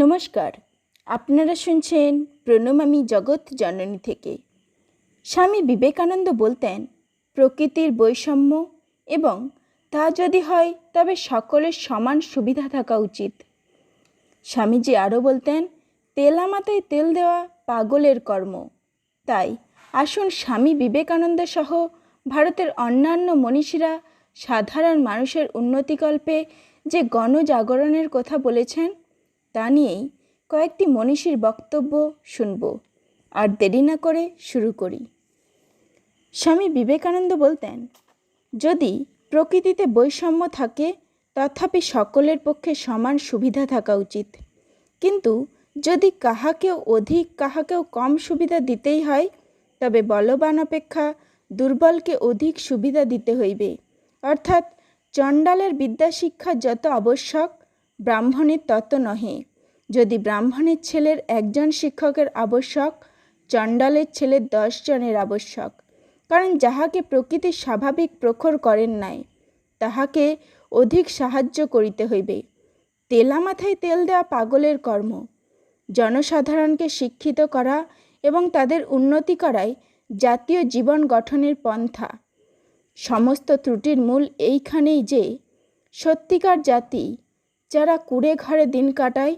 নমস্কার। আপনারা শুনছেন প্রণমামী জগৎ জননী থেকে। স্বামী বিবেকানন্দ বলতেন, প্রকৃতির বৈষম্য এবং তা যদি হয়, তবে সকলের সমান সুবিধা থাকা উচিত। স্বামীজি আরও বলতেন, তেলা মাথায় তেল দেওয়া পাগলের কর্ম। তাই আসুন স্বামী বিবেকানন্দ সহ ভারতের অন্যান্য মনীষীরা সাধারণ মানুষের উন্নতিকল্পে যে গণজাগরণের কথা বলেছেন তা নিয়েই কয়েকটি মনীষীর বক্তব্য শুনব আর দেরি না করে শুরু করি। স্বামী বিবেকানন্দ বলতেন, যদি প্রকৃতিতে বৈষম্য থাকে, তথাপি সকলের পক্ষে সমান সুবিধা থাকা উচিত। কিন্তু যদি কাহাকেও অধিক, কাহাকেও কম সুবিধা দিতেই হয়, তবে বলবান অপেক্ষা দুর্বলকে অধিক সুবিধা দিতে হইবে। অর্থাৎ চণ্ডালের বিদ্যাশিক্ষা যত আবশ্যক ব্রাহ্মণের তত নহে। যদি ব্রাহ্মণের ছেলের একজন শিক্ষকের আবশ্যক, চণ্ডালের ছেলের দশ জনের আবশ্যক। কারণ যাহাকে প্রকৃতি স্বাভাবিক প্রখর করেন নাই, তাহাকে অধিক সাহায্য করিতে হইবে। তেলা মাথায় তেল দেওয়া পাগলের কর্ম। জনসাধারণকে শিক্ষিত করা এবং তাদের উন্নতি করাই জাতীয় জীবন গঠনের পন্থা। সমস্ত ত্রুটির মূল এইখানেই যে, সত্যিকার জাতি যারা কুড়ে ঘরে দিন কাটায়,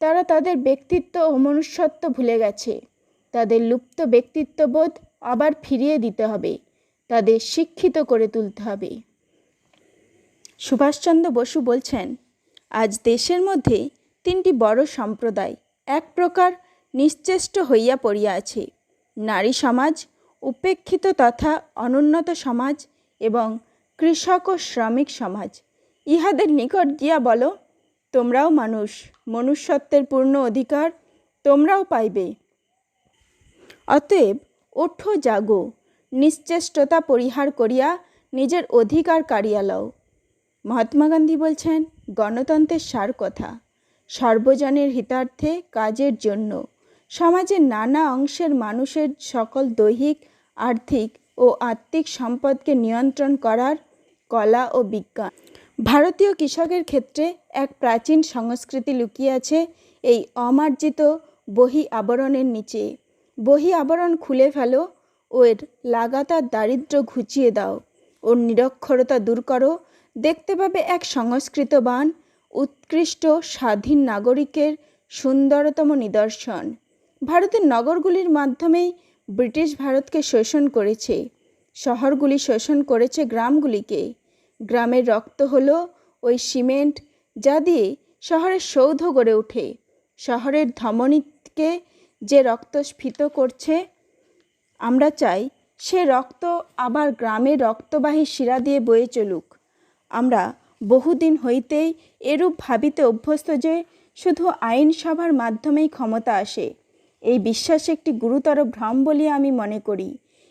তারা তাদের ব্যক্তিত্ব ও মনুষ্যত্ব ভুলে গেছে। তাদের লুপ্ত ব্যক্তিত্ববোধ আবার ফিরিয়ে দিতে হবে, তাদের শিক্ষিত করে তুলতে হবে। সুভাষচন্দ্র বসু বলছেন, আজ দেশের মধ্যে তিনটি বড় সম্প্রদায় এক প্রকার নিশ্চেষ্ট হইয়া পড়িয়া আছে। নারী সমাজ, উপেক্ষিত তথা অনুন্নত সমাজ এবং কৃষক ও শ্রমিক সমাজ। ইহাদের নিকট গিয়া বলো তোমরাও মানুষ, মনুষ্যত্বের পূর্ণ অধিকার তোমরাও পাইবে। অতএব ওঠো, জাগো, নিশ্চেষ্টতা পরিহার করিয়া নিজের অধিকার কাড়িয়া লও। মহাত্মা গান্ধী বলছেন, গণতন্ত্রের সার কথা। সর্বজনের হিতার্থে কাজের জন্য। সমাজের নানা অংশের মানুষের সকল দৈহিক, আর্থিক ও আত্মিক সম্পদকে নিয়ন্ত্রণ করার কলা ও বিজ্ঞান। ভারতীয় কৃষকের ক্ষেত্রে এক প্রাচীন সংস্কৃতি লুকিয়ে আছে এই অমার্জিত বহি আবরণের নিচে। বহি আবরণ খুলে ফেলো ও এর লাগাতার দারিদ্র ঘুচিয়ে দাও, ওর নিরক্ষরতা দূর করো, দেখতে পাবে এক সংস্কৃতবান উৎকৃষ্ট স্বাধীন নাগরিকের সুন্দরতম নিদর্শন। ভারতের নগরগুলির মাধ্যমেই ব্রিটিশ ভারতকে শোষণ করেছে, শহরগুলি শোষণ করেছে গ্রামগুলিকে। গ্রামের রক্ত হলো ওই সিমেন্ট যা দিয়ে শহরের সৌধ গড়ে ওঠে। শহরের ধমনীকে যে রক্ত স্ফীত করছে, আমরা চাই সে রক্ত আবার গ্রামের রক্তবাহী শিরা দিয়ে বয়ে চলুক। আমরা বহুদিন হইতেই এরূপ ভাবিতে অভ্যস্ত যে শুধু আইনসভার মাধ্যমেই ক্ষমতা আসে। এই বিশ্বাস একটি গুরুতর ভ্রম বলিয়া আমি মনে করি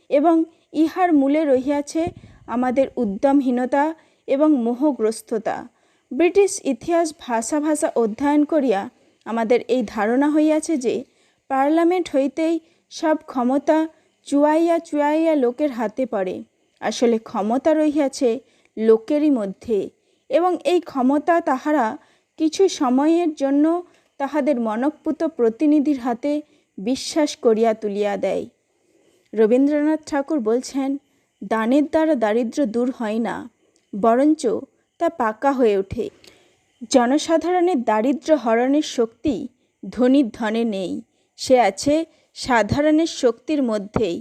এবং ইহার মূলে রহিয়াছে আমাদের উদ্যমহীনতা এবং মোহগ্রস্ততা ব্রিটিশ ইতিহাস ভাষা ভাষা অধ্যয়ন করিয়া আমাদের এই ধারণা হইয়াছে যে, পার্লামেন্ট হইতেই সব ক্ষমতা চুয়াইয়া চুয়াইয়া লোকের হাতে পড়ে। আসলে ক্ষমতা রহিয়াছে লোকেরই মধ্যে এবং এই ক্ষমতা তাহারা কিছু সময়ের জন্য তাহাদের মনঃপুত প্রতিনিধির হাতে বিশ্বাস করিয়া তুলিয়া দেয়। রবীন্দ্রনাথ ঠাকুর বলছেন দানের দ্বারা দারিদ্র দূর হয় না, বরঞ্চ তা পাকা হয়ে ওঠে। জনসাধারণের দারিদ্র হরণের শক্তি ধনীর ধনে নেই, সে আছে সাধারণের শক্তির মধ্যেই।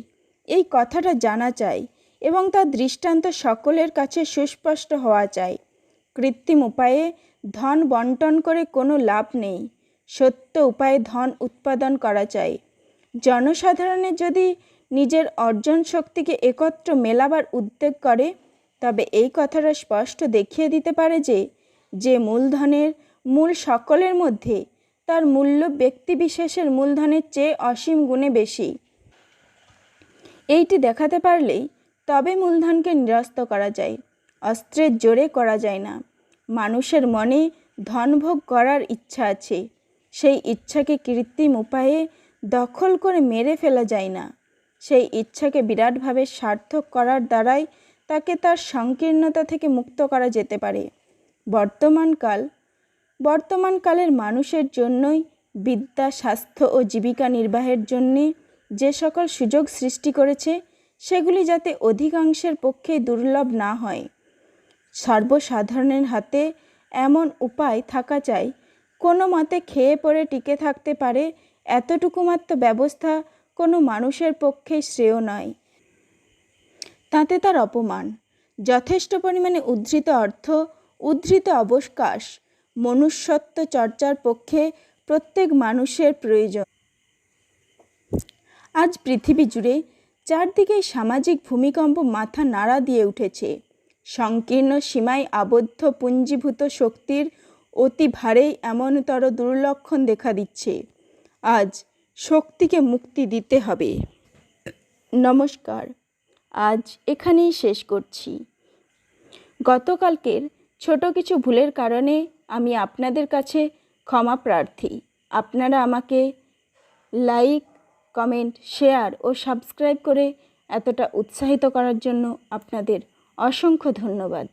এই কথাটা জানা চাই এবং তার দৃষ্টান্ত সকলের কাছে সুস্পষ্ট হওয়া চাই কৃত্রিম উপায়ে ধন বন্টন করে কোনো লাভ নেই, সত্য উপায়ে ধন উৎপাদন করা চাই জনসাধারণের যদি নিজের অর্জন শক্তিকে একত্র মেলাবার উদ্যোগ করে, তবে এই কথাটা স্পষ্ট দেখিয়ে দিতে পারে যে যে মূলধনের মূল সকলের মধ্যে তার মূল্য ব্যক্তিবিশেষের মূলধনের চেয়ে অসীম গুণে বেশি। এইটি দেখাতে পারলেই তবে মূলধনকে নিরস্ত করা যায়, অস্ত্রের জোরে করা যায় না। মানুষের মনে ধনভোগ করার ইচ্ছা আছে, সেই ইচ্ছাকে কৃত্রিম উপায়ে দখল করে মেরে ফেলা যায় না। সেই ইচ্ছাকে বিরাটভাবে সার্থক করার দ্বারাই তাকে তার সংকীর্ণতা থেকে মুক্ত করা যেতে পারে। বর্তমানকাল বর্তমানকালের মানুষের জন্যই বিদ্যা, স্বাস্থ্য ও জীবিকা নির্বাহের জন্যে যে সকল সুযোগ সৃষ্টি করেছে, সেগুলি যাতে অধিকাংশের পক্ষে দুর্লভ না হয়। সর্বসাধারণের হাতে এমন উপায় থাকা চাই, কোনো মতে খেয়ে পড়ে টিকে থাকতে পারে, এতটুকু মাত্র ব্যবস্থা কোনো মানুষের পক্ষে শ্রেয় নয়। তাতে তার অপমান। যথেষ্ট পরিমাণে উদ্ধৃত অর্থ, উদ্ধৃত অবকাশ, মনুষ্যত্ব চর্চার পক্ষে প্রত্যেক মানুষের প্রয়োজন। আজ পৃথিবী জুড়ে চারদিকে সামাজিক ভূমিকম্প মাথা নাড়া দিয়ে উঠেছে। সংকীর্ণ সীমায় আবদ্ধ পুঞ্জীভূত শক্তির অতি ভারেই এমনতর দুর্লক্ষণ দেখা দিচ্ছে। আজ শক্তিকে মুক্তি দিতে হবে। নমস্কার, আজ এখানেই শেষ করছি। গতকালকের ছোট কিছু ভুলের কারণে আমি আপনাদের কাছে ক্ষমা প্রার্থী। আপনারা আমাকে লাইক, কমেন্ট, শেয়ার ও সাবস্ক্রাইব করে এতটা উৎসাহিত করার জন্য আপনাদের অসংখ্য ধন্যবাদ।